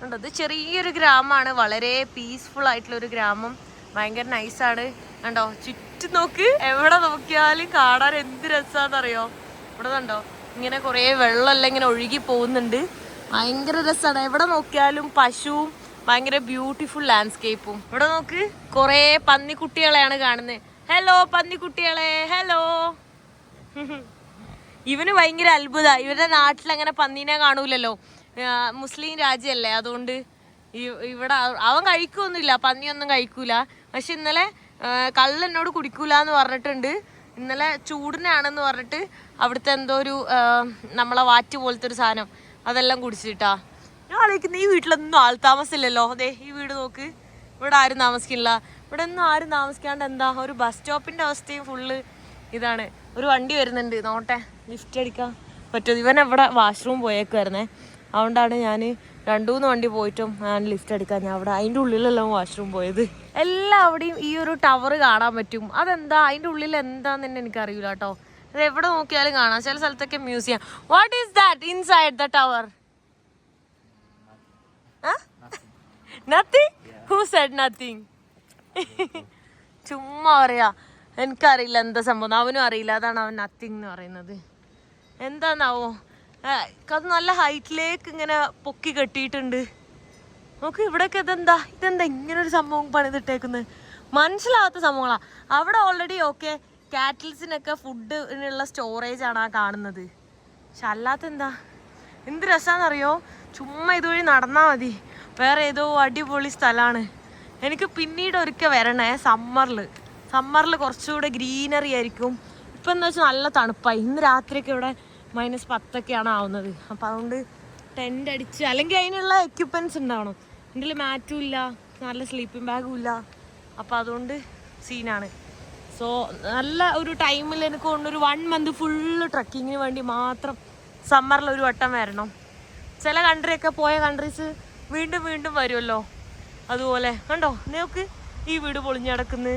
കണ്ടോ? ഇത് ചെറിയൊരു ഗ്രാമമാണ്. വളരെ പീസ്ഫുൾ ആയിട്ടുള്ള ഒരു ഗ്രാമം. ഭയങ്കര നൈസാണ് കണ്ടോ? ചുറ്റും നോക്ക്. എവിടെ നോക്കിയാലും കാണാൻ എന്ത് രസാന്നറിയോ? ഇവിടെ കണ്ടോ? ഇങ്ങനെ കുറേ വെള്ളമെല്ലാം ഇങ്ങനെ ഒഴുകി പോകുന്നുണ്ട്. ഭയങ്കര രസമാണ് എവിടെ നോക്കിയാലും പശുവും ഭയങ്കര ബ്യൂട്ടിഫുൾ ലാൻഡ്സ്കേപ്പും ഇവിടെ നോക്ക് കുറേ പന്നിക്കുട്ടികളെയാണ് കാണുന്നത് ഹലോ പന്നിക്കുട്ടികളെ. ഹലോ ഇവന് ഭയങ്കര അത്ഭുത. ഇവരുടെ നാട്ടിൽ അങ്ങനെ പന്നീനെ കാണൂലല്ലോ. മുസ്ലിം രാജ്യമല്ലേ അതുകൊണ്ട് ഇവിടെ അവൻ കഴിക്കൊന്നുമില്ല പന്നിയൊന്നും കഴിക്കൂല. പക്ഷെ ഇന്നലെ കള്ളെന്നോട് കുടിക്കൂല എന്ന് പറഞ്ഞിട്ടുണ്ട്. ഇന്നലെ ചൂടിനാണെന്ന് പറഞ്ഞിട്ട് അവിടുത്തെ എന്തോ ഒരു നമ്മളെ വാറ്റ് പോലത്തെ ഒരു സാധനം അതെല്ലാം കുടിച്ചിട്ടാ. ഞാൻ ആലോചിക്കുന്നത് ഈ വീട്ടിലൊന്നും ആൾ താമസമില്ലല്ലോ. അതെ ഈ വീട് നോക്ക്. ഇവിടെ ആരും താമസിക്കില്ല. ഇവിടെ ഒന്നും ആരും താമസിക്കാണ്ട് എന്താ? ഒരു ബസ് സ്റ്റോപ്പിന്റെ അവസ്ഥയും ഫുള്ള് ഇതാണ്. ഒരു വണ്ടി വരുന്നുണ്ട്. നോട്ടെ ലിഫ്റ്റ് അടിക്കാൻ പറ്റും ഇവൻ എവിടെ വാഷ്റൂം പോയേക്കുമായിരുന്നേ അതുകൊണ്ടാണ് ഞാൻ രണ്ടു മൂന്ന് വണ്ടി പോയിട്ടും ഞാൻ ലിഫ്റ്റ് അടിക്കാൻ. ഞാൻ അവിടെ അതിന്റെ ഉള്ളിലെല്ലാം വാഷ്റൂം പോയത്. എല്ലാവിടെയും ഈ ഒരു ടവർ കാണാൻ പറ്റും. അതെന്താ? അതിന്റെ ഉള്ളിൽ എന്താന്ന് തന്നെ എനിക്കറിയില്ല കേട്ടോ. അത് എവിടെ നോക്കിയാലും കാണാം. ചില സ്ഥലത്തൊക്കെ museum what is that inside the tower nothing who said nothing ചുമ്മാ പറയാ. എനിക്കറിയില്ല എന്താ സംഭവം. അവനും അറിയില്ല. അതാണ് അവൻ നത്തിങ് എന്ന് പറയുന്നത്. എന്താന്നാവോ? അത് നല്ല ഹൈറ്റിലേക്ക് ഇങ്ങനെ പൊക്കി കെട്ടിയിട്ടുണ്ട്. നോക്ക് ഇവിടെയൊക്കെ ഇതെന്താ? ഇതെന്താ ഇങ്ങനെ ഒരു സംഭവം പണിതിട്ടേക്കുന്നത് മനസ്സിലാവാത്ത സംഭവങ്ങളാ. അവിടെ ഓൾറെഡി ഓക്കെ കാറ്റിൽസിനൊക്കെ ഫുഡിനുള്ള സ്റ്റോറേജ് ആണ് ആ കാണുന്നത്. പക്ഷെ അല്ലാത്ത എന്താ എന്ത് രസാന്നറിയോ? ചുമ്മാ ഇതുവഴി നടന്നാൽ മതി. വേറെ ഏതോ അടിപൊളി സ്ഥലമാണ് എനിക്ക് പിന്നീട് ഒരിക്കൽ വരണേ സമ്മറിൽ. സമ്മറിൽ കുറച്ചുകൂടെ ഗ്രീനറി ആയിരിക്കും. ഇപ്പം എന്ന് വെച്ചാൽ നല്ല തണുപ്പായി. ഇന്ന് രാത്രിയൊക്കെ ഇവിടെ മൈനസ് പത്തൊക്കെയാണ് ആവുന്നത്. അപ്പം അതുകൊണ്ട് ടെന്റ് അടിച്ച് അല്ലെങ്കിൽ അതിനുള്ള എക്യുപ്മെന്റ്സ് ഉണ്ടാവണം. എന്റെ മാറ്റും ഇല്ല. നല്ല സ്ലീപ്പിംഗ് ബാഗും ഇല്ല. അപ്പം അതുകൊണ്ട് സീനാണ് സോ നല്ല ഒരു ടൈമിൽ എനിക്ക് തോന്നുന്നു ഒരു വൺ മന്ത് ഫുള്ള് ട്രക്കിങ്ങിന് വേണ്ടി മാത്രം സമ്മറിൽ ഒരു വട്ടം വരണം. ചില കൺട്രിയൊക്കെ പോയ കൺട്രീസ് വീണ്ടും വീണ്ടും വരുമല്ലോ. അതുപോലെ കണ്ടോ? നിങ്ങൾക്ക് ഈ വീട് പൊളിഞ്ഞടക്കുന്ന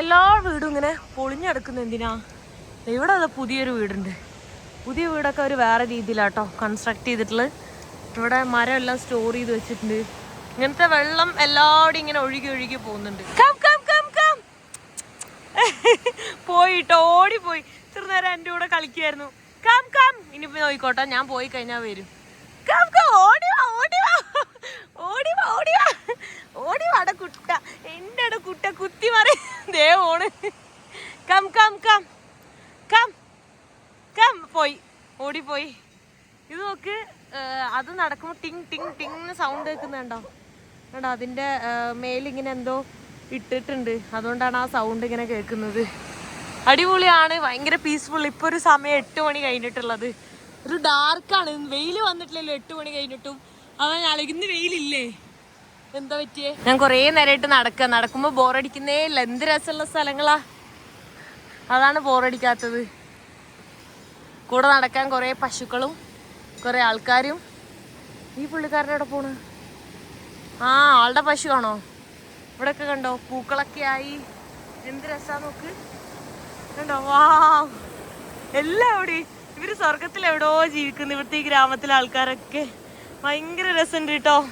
എല്ലാ വീടും ഇങ്ങനെ പൊളിഞ്ഞടക്കുന്നു എന്തിനാ? ഇവിടെ അത് പുതിയൊരു വീടുണ്ട്. പുതിയ വീടൊക്കെ ഒരു വേറെ രീതിയിലാട്ടോ കൺസ്ട്രക്ട് ചെയ്തിട്ടുള്ളത്. ഇവിടെ മരം എല്ലാം സ്റ്റോർ ചെയ്ത് വെച്ചിട്ടുണ്ട്. ഇങ്ങനത്തെ വെള്ളം എല്ലാവരും ഇങ്ങനെ ഒഴുകി ഒഴുകി പോകുന്നുണ്ട്. പോയിട്ടോ ഓടിപ്പോയി. ഇത്ര നേരം എന്റെ കൂടെ കളിക്കുമായിരുന്നു കം കം ഇനിയിപ്പോ നോയിക്കോട്ടെ ഞാൻ പോയി കഴിഞ്ഞാൽ വരും കം കം ഓടി വാ ഓടി വാ ഓടി വാ ഓടി വാ വാട കുട്ട എന്റെ അട കുട്ട കുത്തി മറി. ദേ on. Come come come. Come. Come. പോയി. ഓടിപ്പോയി. ഇത് നോക്ക് അത് നടക്കുമ്പോൾ ടിങ് ടിങ് ടിങ് സൗണ്ട് കേൾക്കുന്നുണ്ടോ? കണ്ടോ അതിന്റെ മേലിങ്ങനെ എന്തോ ഇട്ടിട്ടുണ്ട്. അതുകൊണ്ടാണ് ആ സൗണ്ട് ഇങ്ങനെ കേൾക്കുന്നത്. അടിപൊളിയാണ്. ഭയങ്കര പീസ്ഫുൾ ഇപ്പോൾ ഒരു സമയം എട്ട് മണി കഴിഞ്ഞിട്ടുള്ളത്. ഒരു ഡാർക്കാണ് വെയിൽ വന്നിട്ടില്ലല്ലോ എട്ട് മണി കഴിഞ്ഞിട്ടും. അതാ ഞാൻ ഇന്ന് വെയിലില്ലേ? എന്താ പറ്റിയേ? ഞാൻ കുറേ നേരമായിട്ട് നടക്കുക നടക്കുമ്പോൾ ബോറടിക്കുന്നേ ഇല്ല. എന്ത് രസമുള്ള സ്ഥലങ്ങളാ? അതാണ് ബോറടിക്കാത്തത്. കൂടെ നടക്കാൻ കുറേ പശുക്കളും കുറേ ആൾക്കാരും. ഈ പുള്ളിക്കാരന്റെ അവിടെ പോണ്? ആ ആളുടെ പശു ആണോ? ഇവിടെയൊക്കെ കണ്ടോ? പൂക്കളൊക്കെ ആയി. എന്ത് രസാ നോക്ക്. കണ്ടോ? വാ എല്ലാം അവിടെ ഇവർ സ്വർഗത്തിൽ എവിടെയോ ജീവിക്കുന്നു. ഇവിടുത്തെ ഈ ഗ്രാമത്തിലെ ആൾക്കാരൊക്കെ. ഭയങ്കര രസമുണ്ട് കേട്ടോ.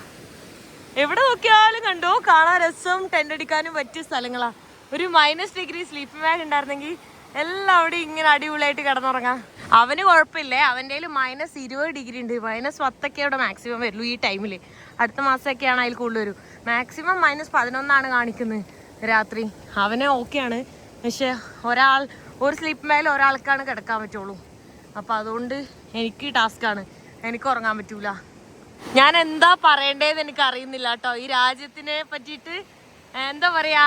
എവിടെ നോക്കിയാലും കണ്ടോ കാണാൻ രസം ടെന്റ് അടിക്കാനും പറ്റിയ സ്ഥലങ്ങളാ. ഒരു മൈനസ് ഡിഗ്രി സ്ലീപ്പിംഗ് ബാഗ് ഉണ്ടായിരുന്നെങ്കിൽ അവിടെ ഇങ്ങനെ അടിപൊളിയായിട്ട് കിടന്നുറങ്ങാം. അവന് കുഴപ്പമില്ലേ. അവന്റെ മൈനസ് ഇരുപത് ഡിഗ്രി ഉണ്ട്. മൈനസ് പത്തൊക്കെ അവിടെ മാക്സിമം വരുള്ളൂ ഈ ടൈമിൽ അടുത്ത മാസമൊക്കെയാണ് അതിൽ കൂടുതൽ വരും. മാക്സിമം മൈനസ് പതിനൊന്നാണ് കാണിക്കുന്നത് രാത്രി. അവന് ഓക്കെയാണ് പക്ഷെ ഒരാൾ ഒരു സ്ലീപ്പിംഗ് ബാഗിൽ ഒരാൾക്കാണ് കിടക്കാൻ പറ്റുള്ളൂ. അപ്പോൾ അതുകൊണ്ട് എനിക്ക് ടാസ്ക്കാണ് എനിക്ക് ഉറങ്ങാൻ പറ്റൂല. ഞാൻ എന്താ പറയണ്ടേന്ന് എനിക്ക് അറിയുന്നില്ല കേട്ടോ ഈ രാജ്യത്തിനെ പറ്റിയിട്ട് എന്താ പറയാ?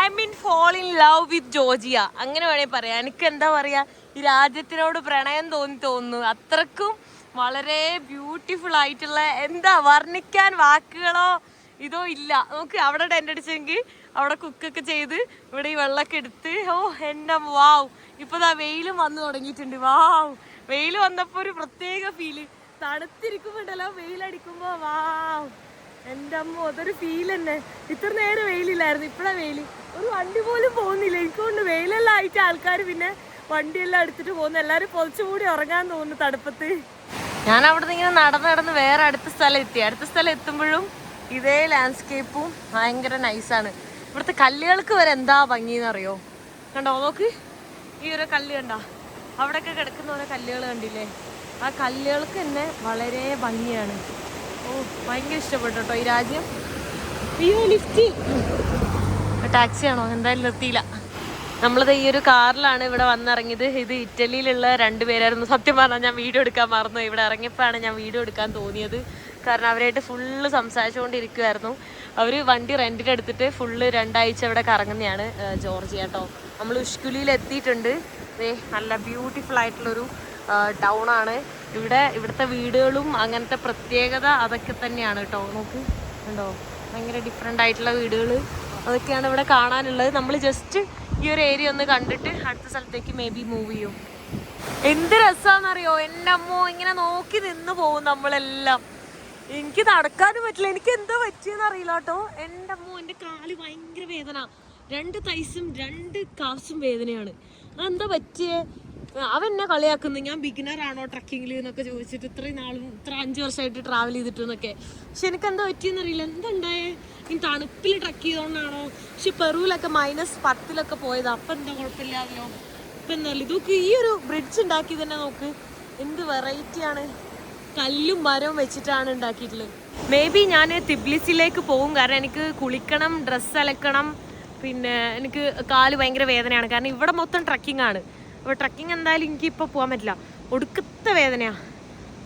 I mean fall in love with Georgia. അങ്ങനെ വേണേ പറയാം. എനിക്ക് എന്താ പറയാ? ഈ രാജ്യത്തിനോട് പ്രണയം തോന്നി തോന്നുന്നു. അത്രക്കും വളരെ ബ്യൂട്ടിഫുൾ ആയിട്ടുള്ള എന്താ വർണിക്കാൻ വാക്കുകളോ ഇതോ ഇല്ല. നമുക്ക് അവിടെ ടെന്റ് അടിച്ചെങ്കിൽ അവിടെ കുക്കൊക്കെ ചെയ്ത് ഇവിടെ ഈ വെള്ളമൊക്കെ എടുത്ത് ഓ എന്റെ വാവ് ഇപ്പൊ ദാ വെയിലും വന്നു തുടങ്ങിയിട്ടുണ്ട്. വാവ് വെയിൽ വന്നപ്പോൾ ഒരു പ്രത്യേക ഫീൽ തണുത്തിരിക്കുമ്പോണ്ടല്ലോ വെയിലടിക്കുമ്പോ വാ എന്റെ അമ്മ അതൊരു ഫീൽ തന്നെ. ഇത്ര നേരം വെയിലില്ലായിരുന്നു ഇപ്പഴാ വെയിൽ. ഒരു വണ്ടി പോലും പോകുന്നില്ല. എനിക്കൊണ്ട് വെയിലെല്ലാം ആയിട്ട് ആൾക്കാർ പിന്നെ വണ്ടിയെല്ലാം എടുത്തിട്ട് പോകുന്നു. എല്ലാരും പൊതിച്ചുകൂടി ഉറങ്ങാൻ തോന്നുന്നു തണുപ്പത്ത്. ഞാൻ അവിടെ നിന്ന് ഇങ്ങനെ നടന്ന് നടന്ന് വേറെ അടുത്ത സ്ഥലം എത്തി. അടുത്ത സ്ഥലം എത്തുമ്പോഴും ഇതേ ലാൻഡ്സ്കേപ്പും ഭയങ്കര നൈസാണ് ഇവിടുത്തെ കല്ലുകൾക്ക് വരെ എന്താ ഭംഗിന്ന് അറിയോ കണ്ടോ നോക്ക്. ഈ ഒരു കല്ല് കണ്ടോ? അവിടെയൊക്കെ കിടക്കുന്ന ഓരോ കല്ലുകൾ കണ്ടില്ലേ? ആ കല്ലുകൾക്ക് തന്നെ വളരെ ഭംഗിയാണ്. ഓ ഭയങ്കര ഇഷ്ടപ്പെട്ടു കേട്ടോ ഈ രാജ്യം. ടാക്സി ആണോ? എന്തായാലും നിർത്തിയില്ല. നമ്മളത് ഈ ഒരു കാറിലാണ് ഇവിടെ വന്നിറങ്ങിയത്. ഇത് ഇറ്റലിയിലുള്ള രണ്ടുപേരായിരുന്നു സത്യം പറഞ്ഞാൽ ഞാൻ വീഡിയോ എടുക്കാൻ മറന്നു ഇവിടെ ഇറങ്ങിയപ്പോഴാണ് ഞാൻ വീഡിയോ എടുക്കാൻ തോന്നിയത്. കാരണം അവരായിട്ട് ഫുള്ള് സംസാരിച്ചുകൊണ്ടിരിക്കുമായിരുന്നു അവർ വണ്ടി റെന്റിന് എടുത്തിട്ട് ഫുള്ള് രണ്ടാഴ്ച ഇവിടെ കറങ്ങുന്നതാണ് ജോർജിയ കേട്ടോ നമ്മൾ ഉഷ്കുലിയിൽ എത്തിയിട്ടുണ്ട് നല്ല ബ്യൂട്ടിഫുൾ ആയിട്ടുള്ളൊരു ടൗൺ ആണ്. ഇവിടെ ഇവിടുത്തെ വീടുകളും അങ്ങനത്തെ പ്രത്യേകത അതൊക്കെ തന്നെയാണ് കേട്ടോ. നോക്ക് ഉണ്ടോ ഭയങ്കര ഡിഫറെന്റ് ആയിട്ടുള്ള വീടുകൾ അതൊക്കെയാണ് ഇവിടെ കാണാനുള്ളത്. നമ്മൾ ജസ്റ്റ് ഈ ഒരു ഏരിയ ഒന്ന് കണ്ടിട്ട് അടുത്ത സ്ഥലത്തേക്ക് മേ ബി മൂവ് ചെയ്യും. എന്ത് രസാന്നറിയോ? എന്റെ അമ്മോ ഇങ്ങനെ നോക്കി നിന്ന് പോകും നമ്മളെല്ലാം. എനിക്ക് നടക്കാനും പറ്റില്ല. എനിക്ക് എന്താ പറ്റിയെന്ന് അറിയില്ല കേട്ടോ. എന്റെ അമ്മോ എന്റെ കാൽ ഭയങ്കര വേദന. രണ്ട് തൈസും രണ്ട് കാസും വേദനയാണ്. അതെന്താ പറ്റിയേ? അവൻ എന്നെ കളിയാക്കുന്നു. ഞാൻ ബിഗിനർ ആണോ ട്രക്കിങ്ങിൽ എന്നൊക്കെ ചോദിച്ചിട്ട് ഇത്രയും നാളും ഇത്ര അഞ്ച് വർഷമായിട്ട് ട്രാവൽ ചെയ്തിട്ട് എന്നൊക്കെ. പക്ഷെ എനിക്ക് എന്താ പറ്റിയെന്ന് അറിയില്ല ഇനി തണുപ്പിൽ ട്രക്ക് ചെയ്തോണ്ടാണോ? പക്ഷെ പെറുവിലൊക്കെ മൈനസ് പത്തിലൊക്കെ പോയത്. അപ്പം എന്താ കുഴപ്പമില്ലാതല്ലോ ഇപ്പം എന്തായാലും ഇതൊക്കെ ഈ ഒരു ബ്രിഡ്ജ് ഉണ്ടാക്കി തന്നെ നോക്ക്. എന്ത് വെറൈറ്റിയാണ് കല്ലും മരവും വെച്ചിട്ടാണ് ഉണ്ടാക്കിയിട്ടുള്ളത്. മേ ബി ഞാൻ തിബ്ലിസിലേക്ക് പോകും കാരണം എനിക്ക് കുളിക്കണം ഡ്രസ്സ് അലക്കണം. പിന്നെ എനിക്ക് കാൽ ഭയങ്കര വേദനയാണ്. കാരണം ഇവിടെ മൊത്തം ട്രക്കിംഗ് ആണ്. അപ്പോൾ ട്രക്കിംഗ് എന്തായാലും എനിക്കിപ്പോൾ പോകാൻ പറ്റില്ല. ഒടുക്കത്തെ വേദനയാണ്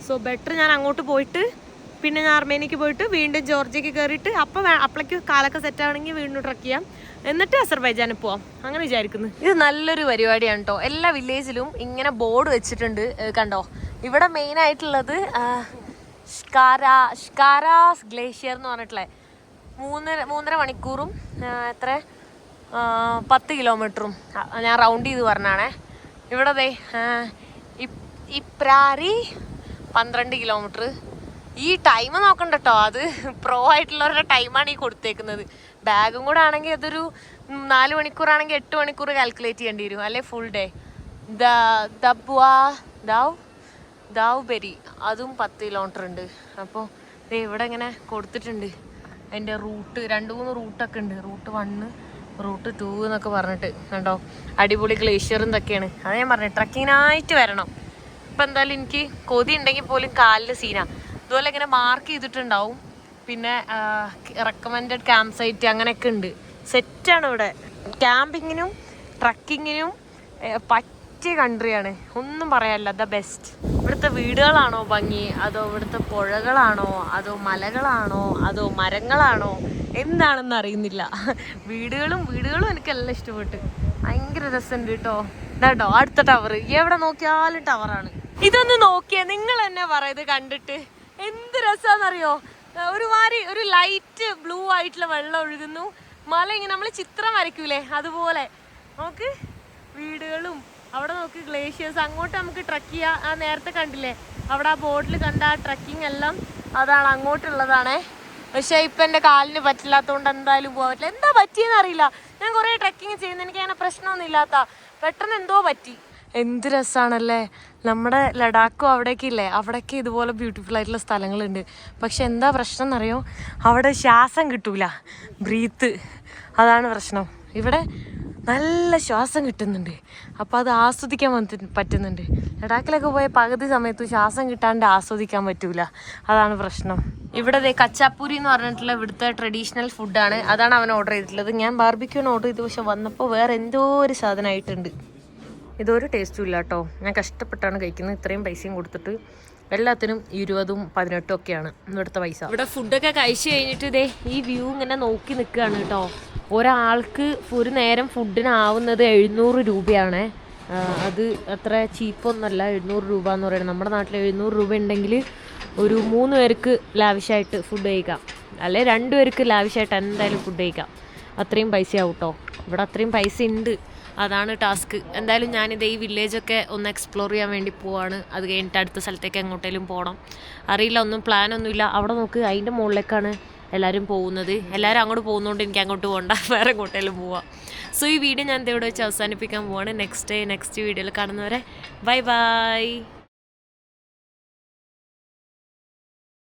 സോ ബെറ്റർ ഞാൻ അങ്ങോട്ട് പോയിട്ട് പിന്നെ ഞാൻ അർമേനിക്ക് പോയിട്ട് വീണ്ടും ജോർജിയക്ക് കയറിയിട്ട് അപ്പോൾ അപ്പോഴേക്ക് കാലൊക്കെ സെറ്റ് വീണ്ടും ട്രക്ക് ചെയ്യാം. എന്നിട്ട് അസർബൈജാനിൽ പോവാം. അങ്ങനെ വിചാരിക്കുന്നു. ഇത് നല്ലൊരു പരിപാടിയാണ് കേട്ടോ എല്ലാ വില്ലേജിലും ഇങ്ങനെ ബോർഡ് വെച്ചിട്ടുണ്ട് കണ്ടോ? ഇവിടെ മെയിൻ ആയിട്ടുള്ളത് ഷ്കാര ഷ്കാരാസ് ഗ്ലേഷ്യർ എന്ന് പറഞ്ഞിട്ടുള്ള മൂന്നര മൂന്നര മണിക്കൂറും എത്ര? പത്ത് കിലോമീറ്ററും ഞാൻ റൗണ്ട് ചെയ്ത് പറഞ്ഞാണേ. ഇവിടെ അതെ ഇപ്രാരി പന്ത്രണ്ട് കിലോമീറ്റർ ഈ ടൈം നോക്കണ്ട കേട്ടോ അത് പ്രോ ആയിട്ടുള്ളവരുടെ ടൈമാണ് ഈ കൊടുത്തേക്കുന്നത്. ബാഗും കൂടെ ആണെങ്കിൽ അതൊരു നാല് മണിക്കൂറാണെങ്കിൽ എട്ട് മണിക്കൂർ കാൽക്കുലേറ്റ് ചെയ്യേണ്ടി വരും. അല്ലെ ഫുൾ ഡേ ദബ്വാ ദാവ് ദാവുബരി അതും പത്ത് കിലോമീറ്റർ ഉണ്ട്. അപ്പോൾ ഇവിടെ ഇങ്ങനെ കൊടുത്തിട്ടുണ്ട്. അതിന്റെ റൂട്ട് രണ്ട് മൂന്ന് റൂട്ടൊക്കെ ഉണ്ട്. റൂട്ട് വണ്ണ് റൂട്ട് ടു എന്നൊക്കെ പറഞ്ഞിട്ട് കണ്ടോ? അടിപൊളി ഗ്ലേഷ്യറും ഇതൊക്കെയാണ്. അത് ഞാൻ പറഞ്ഞു ട്രക്കിങ്ങിനായിട്ട് വരണം. ഇപ്പം എന്തായാലും എനിക്ക് കൊതി ഉണ്ടെങ്കിൽ പോലും കാലിൽ സീന. അതുപോലെ ഇങ്ങനെ മാർക്ക് ചെയ്തിട്ടുണ്ടാവും. പിന്നെ റെക്കമെൻഡ് ക്യാമ്പ് സൈറ്റ് അങ്ങനെയൊക്കെ ഉണ്ട്. സെറ്റാണ് ഇവിടെ. ക്യാമ്പിങ്ങിനും ട്രക്കിങ്ങിനും പറ്റിയ കൺട്രിയാണ് ഒന്നും പറയാനില്ല ദ ബെസ്റ്റ് ഇവിടുത്തെ വീടുകളാണോ ഭംഗി? അതോ ഇവിടുത്തെ പുഴകളാണോ? അതോ മലകളാണോ? അതോ മരങ്ങളാണോ? എന്താണെന്ന് അറിയുന്നില്ല. വീടുകളും വീടുകളും എനിക്കെല്ലാം ഇഷ്ടപ്പെട്ടു. ഭയങ്കര രസമുണ്ട് കേട്ടോ. ഇതാട്ടോ അടുത്ത ടവർ എവിടെ നോക്കിയാലും ടവറാണ് ഇതൊന്ന് നോക്കിയേ നിങ്ങൾ തന്നെ പറയത് കണ്ടിട്ട്. എന്ത് രസാന്നറിയോ? ഒരു മാതിരി ഒരു ലൈറ്റ് ബ്ലൂ ആയിട്ടുള്ള വെള്ളം ഒഴുകുന്നു. മല ഇങ്ങനെ നമ്മൾ ചിത്രം വരയ്ക്കൂലേ അതുപോലെ. നമുക്ക് വീടുകളും അവിടെ നോക്ക് ഗ്ലേഷ്യേഴ്സ് അങ്ങോട്ട് നമുക്ക് ട്രക്ക് ചെയ്യാം. ആ നേരത്തെ കണ്ടില്ലേ? അവിടെ ആ ബോട്ടിൽ കണ്ട ആ ട്രക്കിംഗ് എല്ലാം അതാണ് അങ്ങോട്ടുള്ളതാണേ. പക്ഷേ ഇപ്പം എന്റെ കാലിന് പറ്റില്ലാത്തതുകൊണ്ട് എന്തായാലും പോകാൻ പറ്റില്ല. എന്താ പറ്റിയെന്ന് അറിയില്ല. ഞാൻ കുറേ ട്രക്കിങ് ചെയ്യുന്നു. എനിക്ക് അങ്ങനെ പ്രശ്നമൊന്നും ഇല്ലാത്ത. പെട്ടെന്ന് എന്തോ പറ്റി. എന്ത് രസമാണല്ലേ നമ്മുടെ ലഡാക്കും അവിടേക്ക് ഇല്ലേ? അവിടേക്ക് ഇതുപോലെ ബ്യൂട്ടിഫുൾ ആയിട്ടുള്ള സ്ഥലങ്ങളുണ്ട്. പക്ഷെ എന്താ പ്രശ്നം എന്നറിയോ? അവിടെ ശ്വാസം കിട്ടൂല. ബ്രീത്ത്. അതാണ് പ്രശ്നം. ഇവിടെ നല്ല ശ്വാസം കിട്ടുന്നുണ്ട്. അപ്പോൾ അത് ആസ്വദിക്കാൻ പറ്റ- പറ്റുന്നുണ്ട്. ലഡാക്കിലൊക്കെ പോയ പകുതി സമയത്ത് ശ്വാസം കിട്ടാണ്ട് ആസ്വദിക്കാൻ പറ്റൂല. അതാണ് പ്രശ്നം. ഇവിടെ ദേ കച്ചാപ്പൂരി എന്ന് പറഞ്ഞിട്ടുള്ള ഇവിടുത്തെ ട്രഡീഷണൽ ഫുഡാണ് അതാണ് അവൻ ഓർഡർ ചെയ്തിട്ടുള്ളത്. ഞാൻ ബാർബിക്യൂണ് ഓർഡർ ചെയ്തു. പക്ഷെ വന്നപ്പോൾ വേറെ എന്തോ ഒരു സാധനമായിട്ടുണ്ട് ഇതൊരു ടേസ്റ്റും ഇല്ല കേട്ടോ ഞാൻ കഷ്ടപ്പെട്ടാണ് കഴിക്കുന്നത്. ഇത്രയും പൈസയും കൊടുത്തിട്ട് എല്ലാത്തിനും ഇരുപതും പതിനെട്ടും ഒക്കെയാണ് ഇവിടുത്തെ പൈസ. ഇവിടെ ഫുഡൊക്കെ കഴിച്ചു കഴിഞ്ഞിട്ട് ഇതേ ഈ വ്യൂ ഇങ്ങനെ നോക്കി നിൽക്കുകയാണ് കേട്ടോ ഒരാൾക്ക് ഒരു നേരം ഫുഡിനാവുന്നത് എഴുന്നൂറ് രൂപയാണ്. അത് അത്ര ചീപ്പൊന്നല്ല എഴുന്നൂറ് രൂപ എന്ന് പറയുന്നത്. നമ്മുടെ നാട്ടിൽ എഴുന്നൂറ് രൂപ ഉണ്ടെങ്കിൽ ഒരു മൂന്ന് പേർക്ക് ലാവിഷായിട്ട് ഫുഡ് കഴിക്കാം. അല്ലെ രണ്ട് പേർക്ക് ലാവിഷായിട്ട് എന്തായാലും ഫുഡ് കഴിക്കാം. അത്രയും പൈസ ആവും കേട്ടോ ഇവിടെ അത്രയും പൈസ ഉണ്ട് അതാണ് ടാസ്ക് എന്തായാലും ഞാനിത് ഈ വില്ലേജൊക്കെ ഒന്ന് എക്സ്പ്ലോർ ചെയ്യാൻ വേണ്ടി പോവാണ്. അത് കഴിഞ്ഞിട്ട് അടുത്ത സ്ഥലത്തേക്ക് എങ്ങോട്ടേലും പോകണം അറിയില്ല ഒന്നും പ്ലാനൊന്നുമില്ല അവിടെ നോക്ക് അതിന്റെ മുകളിലേക്കാണ് എല്ലാവരും പോകുന്നത്. എല്ലാവരും അങ്ങോട്ട് പോകുന്നതുകൊണ്ട് എനിക്ക് അങ്ങോട്ട് പോകണ്ട വേറെ എങ്ങോട്ടേലും പോവാം. സോ ഈ വീഡിയോ ഞാൻ ഇവിടെ വെച്ച് അവസാനിപ്പിക്കാൻ പോവാണ്. നെക്സ്റ്റ് ഡേ നെക്സ്റ്റ് വീഡിയോയിൽ കാണുന്നവരെ ബൈ ബൈ